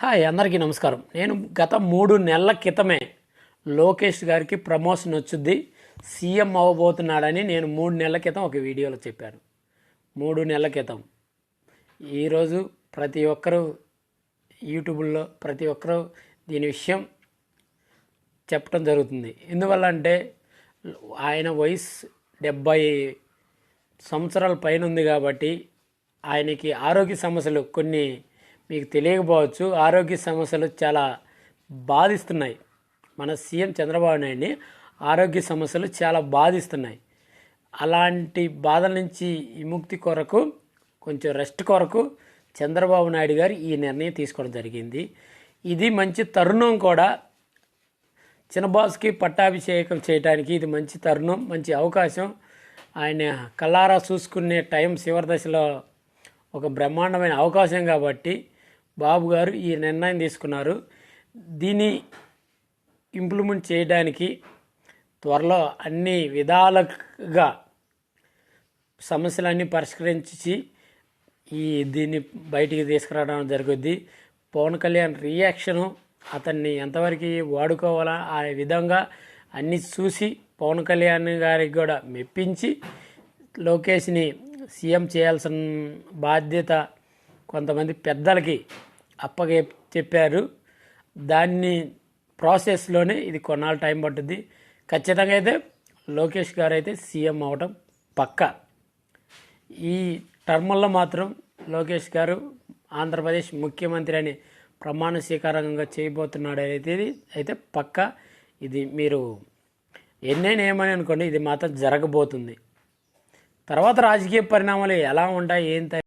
Hi అందరికీ నమస్కారం. నేను గత మూడు నెలల క్రితమే లోకేష్ గారికి ప్రమోషన్ వచ్చుద్ది సీఎం అవ్వబోతున్నాడని నేను మూడు నెలల క్రితం ఒక వీడియోలో చెప్పాను. మూడు నెలల క్రితం. ఈరోజు ప్రతి ఒక్కరూ యూట్యూబ్లో ప్రతి ఒక్కరూ దీని విషయం చెప్పడం జరుగుతుంది. ఎందువల్ల అంటే ఆయన వయసు డెబ్బై సంవత్సరాల పైన ఉంది కాబట్టి ఆయనకి ఆరోగ్య సమస్యలు కొన్ని మీకు తెలియకపోవచ్చు ఆరోగ్య సమస్యలు చాలా బాధిస్తున్నాయి. మన సీఎం చంద్రబాబు నాయుడిని ఆరోగ్య సమస్యలు చాలా బాధిస్తున్నాయి. అలాంటి బాధల నుంచి విముక్తి కొరకు కొంచెం రెస్ట్ కొరకు చంద్రబాబు నాయుడు గారు ఈ నిర్ణయం తీసుకోవడం జరిగింది. ఇది మంచి తరుణం కూడా. చిన్నబాస్కి పట్టాభిషేకం చేయడానికి ఇది మంచి తరుణం మంచి అవకాశం. ఆయన కల్లారా చూసుకునే టైం చివరి దశలో ఒక బ్రహ్మాండమైన అవకాశం కాబట్టి బాబు గారు ఈ నిర్ణయం తీసుకున్నారు. దీన్ని ఇంప్లిమెంట్ చేయడానికి త్వరలో అన్ని విధాలుగా సమస్యలన్నీ పరిష్కరించి ఈ దీన్ని బయటికి తీసుకురావడం జరుగుద్ది. పవన్ కళ్యాణ్ రియాక్షను అతన్ని ఎంతవరకు వాడుకోవాలా ఆ విధంగా అన్ని చూసి పవన్ కళ్యాణ్ గారికి కూడా మెప్పించి లోకేష్ని సీఎం చేయాల్సిన బాధ్యత కొంతమంది పెద్దలకి అప్పగే చెప్పారు. దాన్ని ప్రాసెస్లోనే ఇది కొన్నాళ్ళు టైం పట్టుద్ది. ఖచ్చితంగా అయితే లోకేష్ గారు అయితే సీఎం అవడం పక్కా. ఈ టర్ముల్లో మాత్రం లోకేష్ గారు ఆంధ్రప్రదేశ్ ముఖ్యమంత్రి అని ప్రమాణ స్వీకారంగా చేయబోతున్నాడు అయితే అయితే పక్క. ఇది మీరు ఎన్నైనా ఏమని అనుకోండి ఇది మాత్రం జరగబోతుంది. తర్వాత రాజకీయ పరిణామాలు ఎలా ఉంటాయి ఏంటి